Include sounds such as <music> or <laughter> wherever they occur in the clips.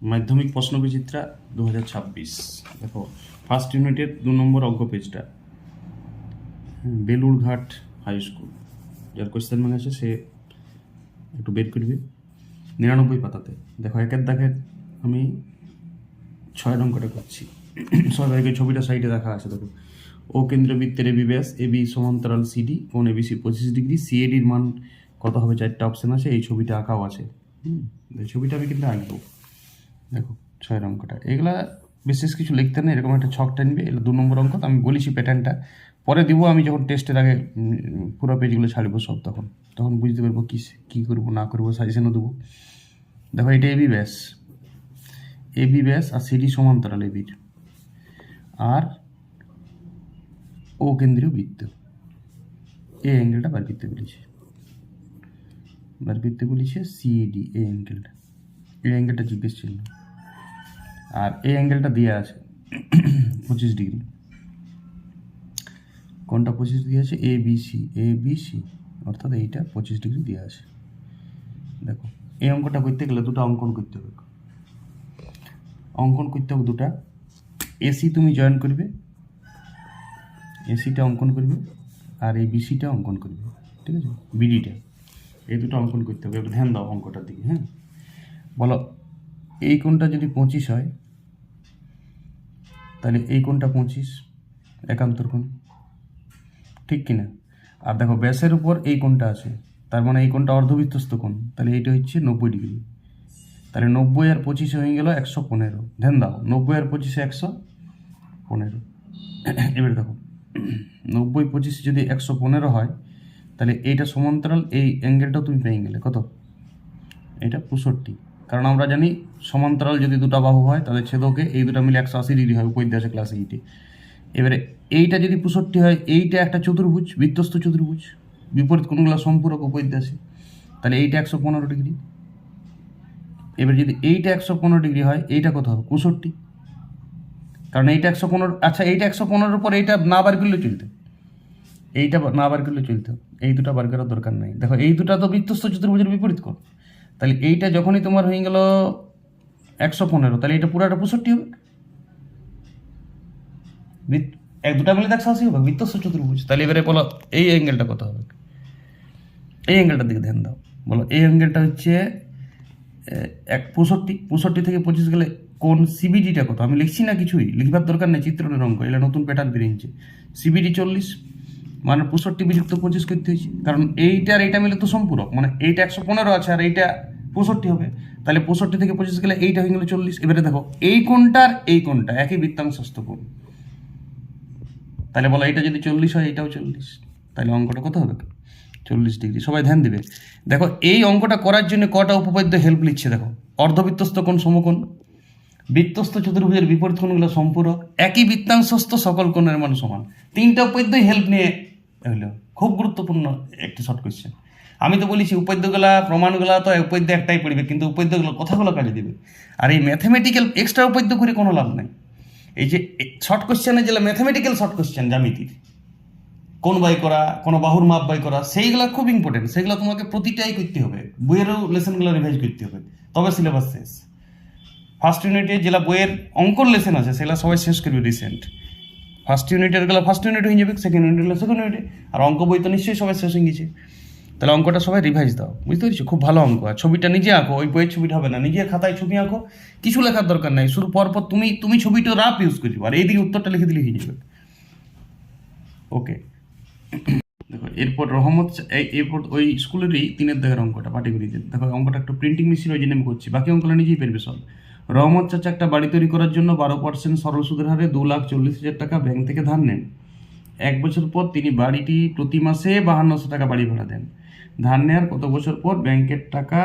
মাধ্যমিক প্রশ্ন বিচিত্রা দু হাজার ছাব্বিশ। দেখো ফার্স্ট ইউনিটের দু নম্বর অঙ্ক পেজটা হুম, বেলুড়ঘাট হাই স্কুল যার কোয়েশ্চেন মানে আছে সে একটু বের করবে নিরানব্বই পাতাতে। দেখো একের দাগের আমি ছয় অঙ্কটা করছি। <coughs> ছয় ভাগে ছবিটা সাইডে দেখা আছে দেখো। ও কেন্দ্রবৃত্তের এবি ব্যাস এবি সমান্তরাল সিডি কোন এবিসি পঁচিশ ডিগ্রি। সিএডির মান কত হবে চারটা অপশন আছে এই ছবিটা আঁকাও আছে। হুম ছবিটা আমি কিন্তু আঁকবো। দেখো, ছয়ের অঙ্কটা। এগুলা বিশেষ কিছু লিখতে নেই, এরকম একটা ছক টানবে এগুলো দু নম্বর অঙ্ক, তো আমি বলেছি প্যাটার্নটা পরে দিব আমি যখন টেস্টের আগে পুরো পেজগুলো ছাড়বো সব তখন। তখন বুঝতে পারব কী কী করব, না করব সাজেশনও দেবো। দেখো, এটা এবি ব্যাস। এবি ব্যাস আর সিডি সমান্তরাল এবির আর ও কেন্দ্রীয় বৃত্ত। এই অ্যাঙ্গেলটা বার করতে বলেছে বার করতে বলেছে সিএডি এই অ্যাঙ্গেলটা এই অ্যাঙ্গেলটা জিজ্ঞেস ছিল আর এই অ্যাঙ্গেলটা দেওয়া আছে, পঁচিশ ডিগ্রি কোনটা পঁচিশ ডিগ্রি আছে? A B C A B C অর্থাৎ এইটা পঁচিশ ডিগ্রি দেওয়া আছে। দেখো, এই অঙ্কটা করতে গেলে দুটো অঙ্কন করতে হবে। অঙ্কন করতে হবে দুটা। এসি তুমি জয়েন করবে। এসিটা অঙ্কন করবে। আর এই বিসিটা অঙ্কন করবে। ঠিক আছে? বিডিটা এই দুটো অঙ্কন করতে হবে। একটু ধ্যান দাও অঙ্কটার দিকে হ্যাঁ? বলো। এই কোণটা যদি পঁচিশ হয়, তাহলে এই কোণটা পঁচিশ, একান্তর কোণ। ঠিক কিনা? আর দেখো, ব্যাসের উপর এই কোণটা আছে, তার মানে এই কোণটা অর্ধবৃত্তস্ত কোণ, তাহলে এইটা হচ্ছে নব্বই ডিগ্রি। তাহলে নব্বই আর পঁচিশে হয়ে গেল একশো পনেরো। ধ্যান দাও, নব্বই আর পঁচিশে একশো পনেরো। এবার দেখো, নব্বই পঁচিশে যদি একশো পনেরো হয়, তাহলে এইটা সমান্তরাল, এই অ্যাঙ্গেলটাও তুমি পেয়ে গেলে। কত? এটা পঁয়ষট্টি। কারণ আমরা জানি সমান্তরাল যদি দুটো বাহু হয়, তাহলে ছেদকে এই দুটো মিলে একশো আশি ডিগ্রি হয় উপন্যাসে ক্লাস এইটে এবারে এইটা যদি পঁয়ষট্টি হয়, এইটা একটা চতুর্ভুজ, বিধ্বস্ত চতুর্ভুজ, বিপরীত কোনগুলো সম্পূরক উপন্যাসে তাহলে এইটা একশো পনেরো ডিগ্রি। এবার যদি এইটা একশো পনেরো ডিগ্রি হয়, এইটা কত হবে? পঁয়ষট্টি। কারণ এইটা একশো পনেরো আচ্ছা এইটা একশো পনেরোর পর এইটা না বার করলে চলতে। এইটা না বার করলে চলতে এই দুটো বার করার দরকার নাই। দেখো, এই দুটো তো বৃত্তস্ত চতুর্ভুজের বিপরীত কোণ। তাহলে এইটা যখনই তোমার হয়ে গেল একশো পনেরো, তাহলে এটা পুরোটা পঁয়ষট্টি হবে? এক দুটা মিলে একশো আশি হবে বৃত্তস্ত চতুর্ভুজ। তাহলে এবারে বলো, এই অ্যাঙ্গেলটা কত হবে? এই অ্যাঙ্গেলটার দিকে ধ্যান দাও। বলো, এই অ্যাঙ্গেলটা হচ্ছে এক পঁয়ষট্টি পঁয়ষট্টি থেকে পঁচিশ গেলে কোন সিবিডিটা কত? আমি লিখছি না কিছুই, লিখবার দরকার নেই চিত্রণের অঙ্ক এটা নতুন প্যাটার্ন বেরিয়েছে সিবিডি চল্লিশ মানে পঁয়ষট্টি বিযুক্ত পঁচিশ করতে হয়েছে। কারণ এইটা আর এইটা মিলে তো সম্পূরক মানে এইটা একশো পনেরো আছে আর এইটা পঁয়ষট্টি হবে। তাহলে পঁয়ষট্টি থেকে পঁচিশ গেলে এইটা হয়ে গেলো চল্লিশ। এবারে দেখো, এই কোনটা আর এই কোনটা একই বৃত্তাংশস্থ কোণ। তাহলে বলো এটা যদি চল্লিশ হয় এটাও চল্লিশ। তাহলে অঙ্কটা কত হবে? চল্লিশ ডিগ্রি। সবাই ধ্যান দিবে। দেখো, এই অঙ্কটা করার জন্য কটা উপপাদ্য হেল্প নিচ্ছে দেখো। অর্ধবৃত্তস্থ কোণ, সমকোণ। বৃত্তস্থ চতুর্ভুজের বিপরীত কোণগুলো সম্পূরক একই বৃত্তাংশস্থ সকল কোণের মান সমান। তিনটা উপাদ্যই হেল্প নিয়ে হলো। খুব গুরুত্বপূর্ণ একটি শর্ট কোয়েশ্চেন আমি তো বলেছি, উপাদ্যগুলা, প্রমাণগুলা তো উপাদ্য একটাই পড়বে কিন্তু উপাদ্যগুলো কথাগুলো কাজে দিবে। আর এই ম্যাথামেটিক্যাল এক্সট্রা উপাদ্য করে কোনো লাভ নেই। এই যে শর্ট কোশ্চেনে যেগুলো ম্যাথামেটিক্যাল শর্ট কোশ্চেন জ্যামিতির, কোন বাই করা, কোনো বাহুর মাপ বাই করা, সেইগুলো খুব ইম্পর্টেন্ট সেগুলো তোমাকে প্রতিটাই করতে হবে। বইয়েরও লেসনগুলো রিভাইজ করতে হবে। তবে সিলেবাস শেষ। ফার্স্ট ইউনিটে যেগুলো বইয়ের অঙ্কর লেসন আছে, সেগুলো সবাই শেষ করবে রিসেন্ট ফার্স্ট ইউনিটের গেলে ফার্স্ট ইউনিট হয়ে যাবে সেকেন্ড ইউনিট গেলে সেকেন্ড ইউনিটে আর অঙ্ক বই তো নিশ্চয়ই সবাই শেষ হয়ে গেছে। তাহলে অঙ্কটা সবাই রিভাইজ দাও। বুঝতে পেরেছ? খুব ভালো অঙ্ক। আর ছবিটা নিজে আঁকো, ওই বইয়ের ছবিটা হবে না। নিজের খাতায় ছবি আঁকো। কিছু লেখার দরকার নাই। শুধু পরপর তুমি তুমি ছবিটা রাপ ইউজ করছ আর এইদিকে উত্তরটা লিখে দিলে হয়ে যাবে। ওকে দেখো, এরপর রহমত এরপর ওই স্কুলেরই তিনের দেখার অঙ্কটা, পাটিগণিতে। দেখো অঙ্কটা একটু প্রিন্টিং মেশিন ওই জন্য আমি করছি। বাকি অঙ্কটা নিজেই পারবে সব। রহমত চাচা একটা বাড়ি তৈরি করার জন্য বারো পার্সেন্ট সরল সুদের হারে দু লাখ চল্লিশ হাজার টাকা ব্যাংক থেকে ধার নেন। এক বছর পর তিনি বাড়িটি প্রতি মাসে বাহান্নশো টাকা বাড়ি ভাড়া দেন। ধার নেওয়ার কত বছর পর ব্যাংকের টাকা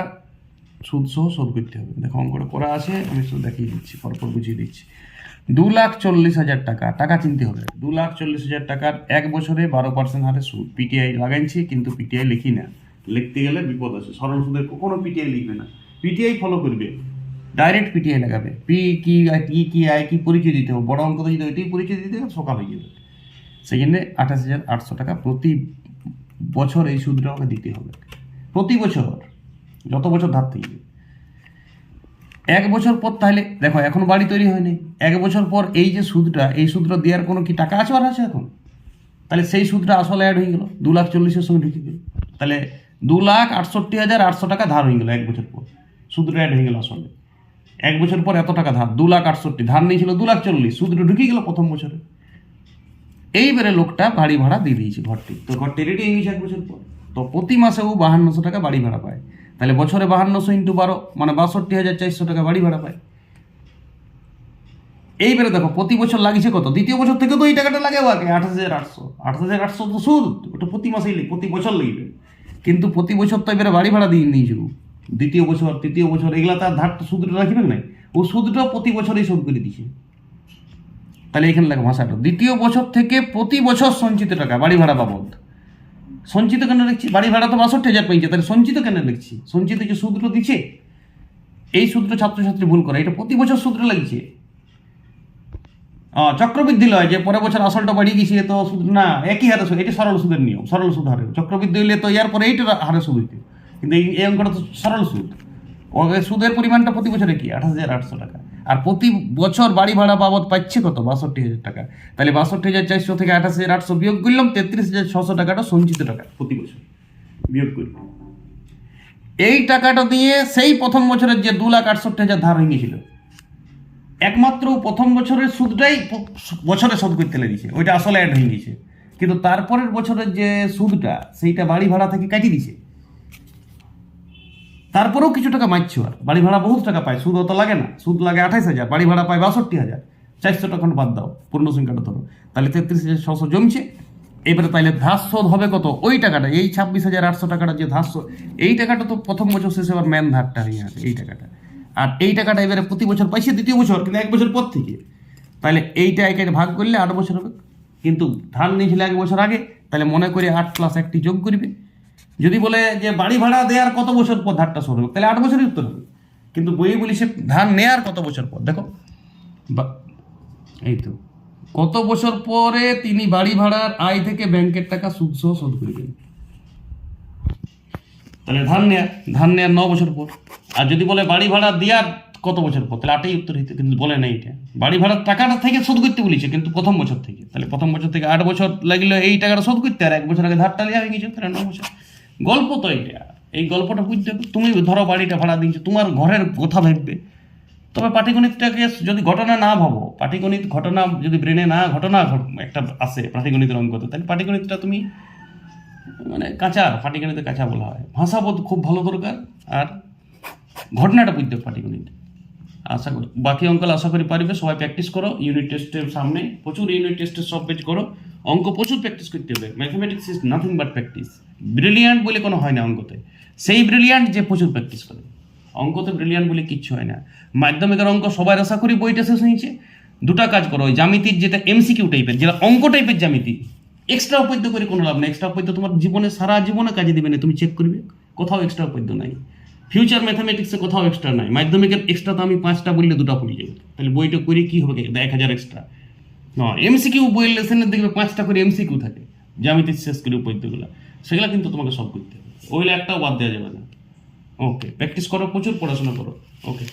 সুদ সহ শোধ করতে হবে? দেখো অঙ্কটা করা আছে, আমি শুধু দেখিয়ে দিচ্ছি, পরপর বুঝিয়ে দিচ্ছি। দু লাখ চল্লিশ হাজার টাকা টাকা চিনতে হবে। দু লাখ চল্লিশ হাজার টাকার এক বছরে বারো পার্সেন্ট হারে সুদ। পিটিআই লাগাইছি, কিন্তু পিটিআই লিখি না। লিখতে গেলে বিপদ আছে। সরল সুদের কখনো পিটিআই লিখবে না। পিটিআই ফলো করবে। ডাইরেক্ট পিটিআই লাগাবে। পি কি কি কি আই কি পরিচয় দিতে হবে। বড় অঙ্ক তো যদি ওইটাই পরিচয় দিতে সকাল হয়ে যাবে। জন্যে আঠাশ হাজার আটশো টাকা প্রতি বছর এই সুদটা আমাকে দিতে হবে। প্রতি বছর, যত বছর ধার থেকে। এক বছর পর তাহলে, দেখো, এখন বাড়ি তৈরি হয়নি। এক বছর পর এই যে সুদটা, এই সুদটা দেওয়ার কোনো কি টাকা আছে আর আছে এখন? তাহলে সেই সুদটা আসলে অ্যাড হয়ে গেল। দু লাখ চল্লিশের সঙ্গে ঢুকে গেল। তাহলে দু লাখ আটষট্টি হাজার আটশো টাকা ধার হয়ে গেল এক বছর পর। সুদটা অ্যাড হয়ে গেল আসলে। এক বছর পর এত টাকা ধার, দু লাখ আটষট্টি, ধার নিয়েছিল দু লাখ চল্লিশ, সুদটা ঢুকে গেল প্রথম বছরে। এইবারে লোকটা বাড়ি ভাড়া দিয়ে দিয়েছে ঘরটি। তো ঘরটি রেডি হয়ে গেছে এক বছর পর? তো প্রতি মাসে ও বাহান্নশো টাকা বাড়ি ভাড়া পায়। তাহলে বছরে বাহান্নশো ইন্টু বারো মানে বাষট্টি হাজার চারশো টাকা বাড়ি ভাড়া পায়। এইবারে দেখো প্রতি বছর লাগিয়েছে কত? দ্বিতীয় বছর থেকে তো এই টাকাটা লাগে ওকে আঠাশ হাজার আটশো। আঠাশ হাজার আটশো তো সুদ ওটা প্রতি মাসেই লেগে প্রতি বছর লাগবে কিন্তু প্রতি বছর তো এবারে বাড়ি ভাড়া দিয়ে নিয়েছে ও। দ্বিতীয় বছর তৃতীয় বছর এগুলা তার ধারটা সুদটা রাখবে না। ও সুদটা প্রতি বছরই শোধ করে দিছে। তাহলে এখানে লেখা ভাষাটা। দ্বিতীয় বছর থেকে প্রতি বছর সঞ্চিত টাকা, বাড়ি ভাড়া বাবদ। সঞ্চিত কেন লিখছি? বাড়ি ভাড়া তো বাষট্টি হাজার পেয়েছে, তাহলে সঞ্চিত কেন লিখছি? সঞ্চিত যে সুদটা দিচ্ছে এই সূত্র ছাত্রছাত্রী ভুল করে। এটা প্রতি বছর সূত্র লাগছে। চক্রবৃদ্ধি লয় যে পরের বছর আসলটা বাড়িয়ে গেছে তো সুদ না, একই হারে সুদ এটা সরল সুদের নিয়ম, সরল সুদ হারে। চক্রবৃদ্ধি হইলে তো ইয়ার পরে এইটা হারে সুদ হইতে। কিন্তু এই এই অঙ্কটা তো সরল সুদ সুদের পরিমাণটা প্রতি বছরে কি আঠাশ হাজার আটশো টাকা। আর প্রতি বছর বাড়ি ভাড়া বাবদ পাচ্ছে কত? বাষট্টি হাজার টাকা। তাহলে বাষট্টি হাজার চারশো থেকে আঠাশ হাজার আটশো বিয়োগ করলাম, তেত্রিশ হাজার ছশো টাকাটা সঞ্চিত টাকা প্রতি বছর বিয়োগ করি। এই টাকাটা দিয়ে সেই প্রথম বছরের যে দু লাখ আটষট্টি হাজার ধার হয়ে গেছিল, একমাত্র প্রথম বছরের সুদটাই বছরে শোধ করতে লেগেছে। ওইটা আসলে অ্যাড হয়ে গেছে। কিন্তু তারপরের বছরের যে সুদটা, সেইটা বাড়ি ভাড়া থেকে কাটিয়ে দিছে তারপরেও কিছু টাকা মারছো আর। বাড়ি ভাড়া বহুত টাকা পায়, সুদ অত লাগে না। সুদ লাগে আঠাইশ হাজার, বাড়ি ভাড়া পায় বাষট্টি হাজার। চারশো টাকা বাদ দাও পূর্ণ সংখ্যাটা ধরো। তাহলে তেত্রিশ হাজার ছশো জমছে। এবারে তাহলে ধার শোধ হবে কত? ওই টাকাটা, এই ছাব্বিশ হাজার আটশো টাকাটা যে শোধ, এই টাকাটা তো প্রথম বছর শেষে আবার ম্যান ধারটা হয়ে আছে এই টাকাটা। আর এই টাকাটা এবারে প্রতি বছর পাইছে দ্বিতীয় বছর, কিন্তু এক বছর পর থেকে। তাহলে এইটা একে ভাগ করলে আট বছর হবে। কিন্তু ধান নিয়েছিল এক বছর আগে তাহলে মনে করে আট প্লাস একটি যোগ করবে। যদি বলে যে বাড়ি ভাড়া দেওয়ার কত বছর পর ধারটা শোধ হবে তাহলে আট বছরই উত্তর হবে। কিন্তু বইয়ে বলি সে ধার নেয়ার কত বছর পর? দেখো। বা- এই তো। কত বছর পরে তিনি বাড়ি ভাড়ার আয় থেকে ব্যাংকের টাকা সুদ সহ শোধ করবেন তাহলে ধান নেয়ার ধান নেয়ার ন বছর পর। আর যদি বলে বাড়ি ভাড়া দেওয়ার কত বছর পর? তাহলে আটই উত্তর হইতে কিন্তু বলে না এটা। বাড়ি ভাড়ার টাকাটা থেকে শোধ করতে বলেছে, কিন্তু প্রথম বছর থেকে। তাহলে প্রথম বছর থেকে আট বছর লাগল এই টাকাটা শোধ করতে, আর এক বছর আগে ধারটা নেওয়া হয়ে গেছে, তাহলে ন বছর। গল্প তো এইটা। এই গল্পটা বুঝতে তুমি ধরো বাড়িটা ভাড়া দিয়েছ, তোমার ঘরের কথা ভাববে তবে পাটিগণিতটাকে যদি ঘটনা না ভাবো, পাটিগণিত ঘটনা যদি ব্রেনে না ঘটনা ঘট- একটা আসে পাটিগণিতের অঙ্কতে তাহলে পাটিগণিতটা তুমি মানে কাঁচা, পাটিগণিতে কাঁচা বলা হয়। ভাষাবোধ খুব ভালো দরকার, আর ঘটনাটা বুঝতে পাটিগণিত। আশা করি। বাকি অঙ্কল আশা করি পারবে। সবাই প্র্যাকটিস করো ইউনিট টেস্টের সামনে প্রচুর ইউনিট টেস্টের সব পেজ করো। অঙ্ক প্রচুর প্র্যাকটিস করতে হবে। Mathematics is nothing but practice brilliant বলে কোনো হয় না অঙ্কতে। সেই ব্রিলিয়ান্ট যে প্রচুর প্র্যাকটিস করে। অঙ্কতে ব্রিলিয়ান্ট বলে কিচ্ছু হয় না। মাধ্যমিকের অঙ্ক সবাই আশা করি বইটা শেষ হয়েছে। দুটা কাজ করো, ওই জ্যামিতির যেটা এমসিকিউ টাইপের যেটা অঙ্ক টাইপের জ্যামিতি। এক্সট্রা উপদ্য করে কোনো লাভ নেই। এক্সট্রা উপদ্য তোমার জীবনে, সারা জীবনে কাজে দিবে না। তুমি চেক করবে। কোথাও এক্সট্রা উপদ্য নাই। ফিউচার ম্যাথামেটিক্সে কোথাও এক্সট্রা নাই। মাধ্যমিকের এক্সট্রা তো আমি পাঁচটা বললে দুটা পড়ে যাবে। তাহলে বইটা করে কি হবে? এক হাজার এক্সট্রা না এমসিকিউ বইয়ের লেসেনের দেখবে পাঁচটা করে এমসিকিউ থাকে। জ্যামিতির শেষ করে উপদ্যগুলো সেগুলো কিন্তু তোমাকে সব করতে হবে। ওইগুলো একটাও বাদ দেওয়া যাবে না। ওকে প্র্যাকটিস করো, প্রচুর পড়াশোনা করো। ওকে